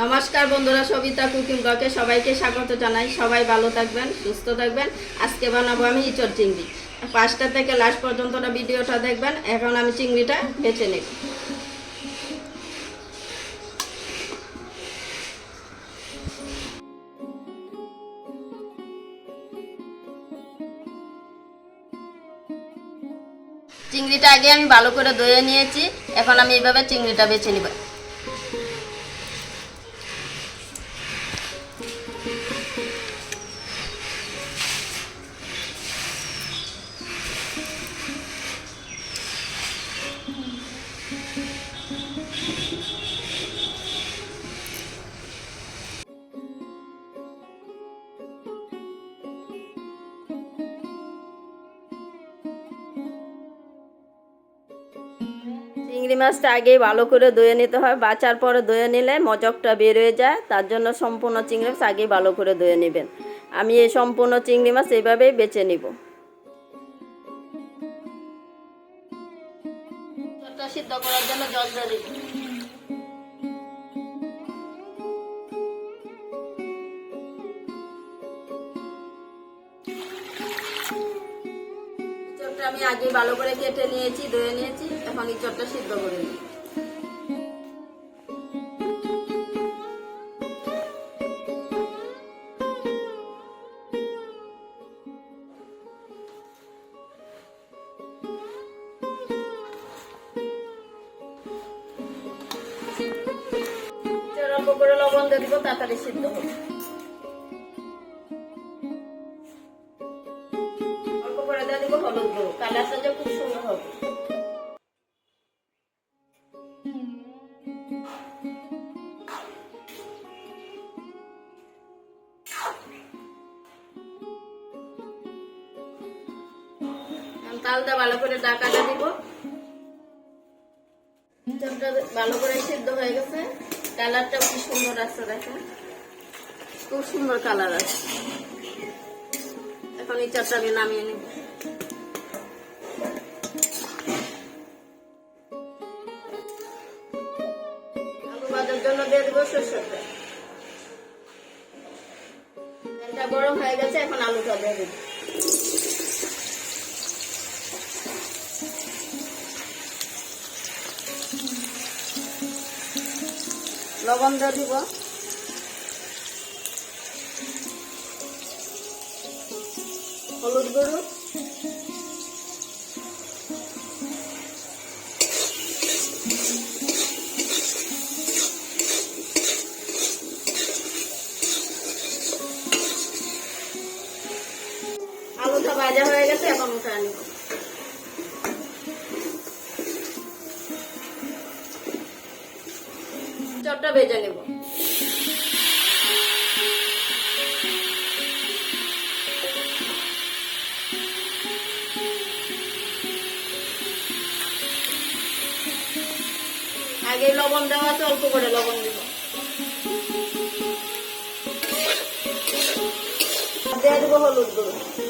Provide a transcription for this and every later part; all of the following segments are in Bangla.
নমস্কার বন্ধুরা, সবিতা কুকিং ব্লকে সবাইকে স্বাগত জানাই। সবাই ভালো থাকবেন, সুস্থ থাকবেন। আজকে বানাবো আমি ইচর চিংড়ি। পাঁচটা থেকে লাস্ট পর্যন্ত ভিডিওটা দেখবেন। এখন আমি চিংড়িটা বেছে নেব। চিংড়িটা আগে আমি ভালো করে ধুয়ে নিয়েছি। এখন আমি এইভাবে চিংড়িটা বেছে নিব। চিংড়ি মাছটা আগেই ভালো করে ধুয়ে নিতে হয়। বাঁচার পরে ধুয়ে নিলে মজকটা বের হয়ে যায়। তার জন্য সম্পূর্ণ চিংড়ি মাছ আগেই ভালো করে ধুয়ে নেবেন। আমি এই সম্পূর্ণ চিংড়ি মাছ এইভাবেই বেছে নিব। সিদ্ধ করার জন্য জল দিয়ে আমি আগে ভালো করে কেটে নিয়েছি, ধুয়ে নিয়েছি, এখন ইঁচড়টা সিদ্ধ করে নিই। লবণ দিয়ে দিব, তাড়াতাড়ি সিদ্ধ হবে দিব হলুদ গুঁড়ো কালারটা যে খুব সুন্দর হবে ভালো করে ডাকাটা দিব। ভালো করে সিদ্ধ হয়ে গেছে। কালারটা কি সুন্দর আসছে দেখেন। খুব সুন্দর কালার আছে। এখন এই চাপটা নামিয়ে নিব। জন্য দিয়ে দেবো সরষের গরম হয়ে গেছে, এখন আলুটা দিয়ে দেবো। লবণ দিয়ে দিব। হলুদ গুঁড়ো। এখন উঠে আনিব চপটা ভেজে নেব। আগে লবণ দেওয়া আছে, অল্প করে লবণ দিব। দেবো হলুদ গুঁড়ো।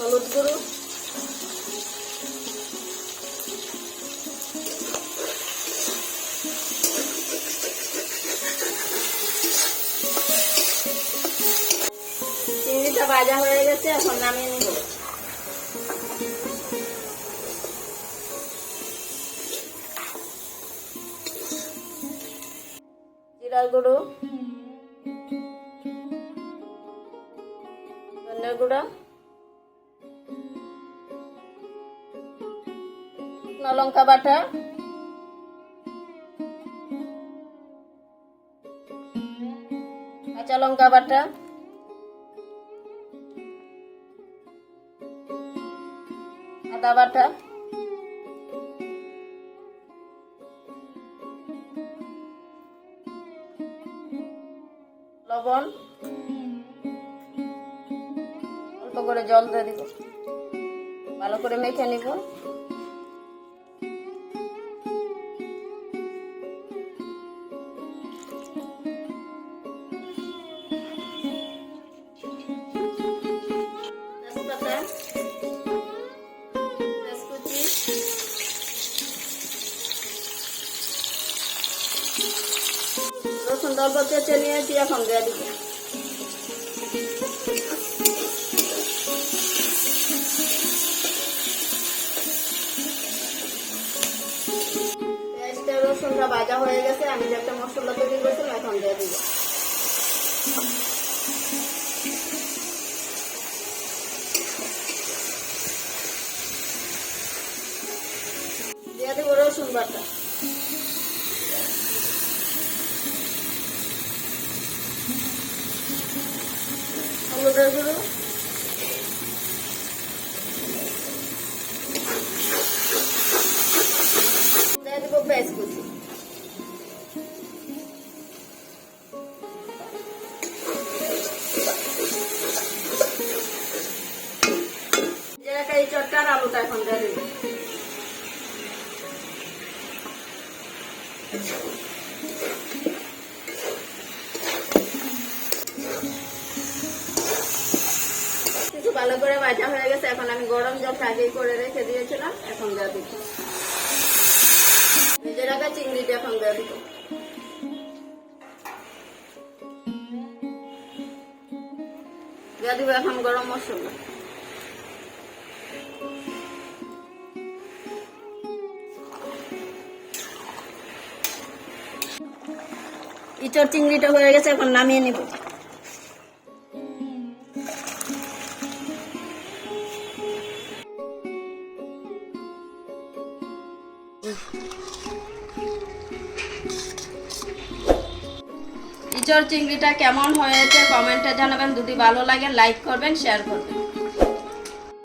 হলুদ গুঁড়ো। চিংড়িটা ভাজা হয়ে গেছে এখন নামিয়ে নিব। জিরার গুঁড়ো। ধনের গুঁড়ো। লঙ্কা বাটা। কাঁচা লঙ্কা বাটা। আদা বাটা। লবণ। অল্প করে জল দিয়ে দিব। ভালো করে মেখে নিব। রসুন অল্প চেঁচে নিয়েছি, এখন দিয়ে দিব। রসুনটা ভাজা হয়ে গেছে, আমি যে একটা মশলা তৈরি করেছিলাম, এখন দিয়ে দিব। দিয়ে দিব রসুন বাটা। যেটা এই চটকার আলুটা এখন দিব। কিছু ভালো করে ভাজা হয়ে গেছে, এখন আমি গরম জল আগেই করে রেখে দিয়েছিলাম, এখন দিয়ে দিব ভেজে রাখা চিংড়িটা এখন দিয়ে দিব। দিয়ে দিব এখন গরম মশলা। ইচড় চিংড়িটা হয়ে গেছে, এখন নামিয়ে নিব। ইচড় চিংড়িটা কেমন হয়েছে? কমেন্টে জানাবেন। যদি ভালো লাগে লাইক করবেন শেয়ার করবেন।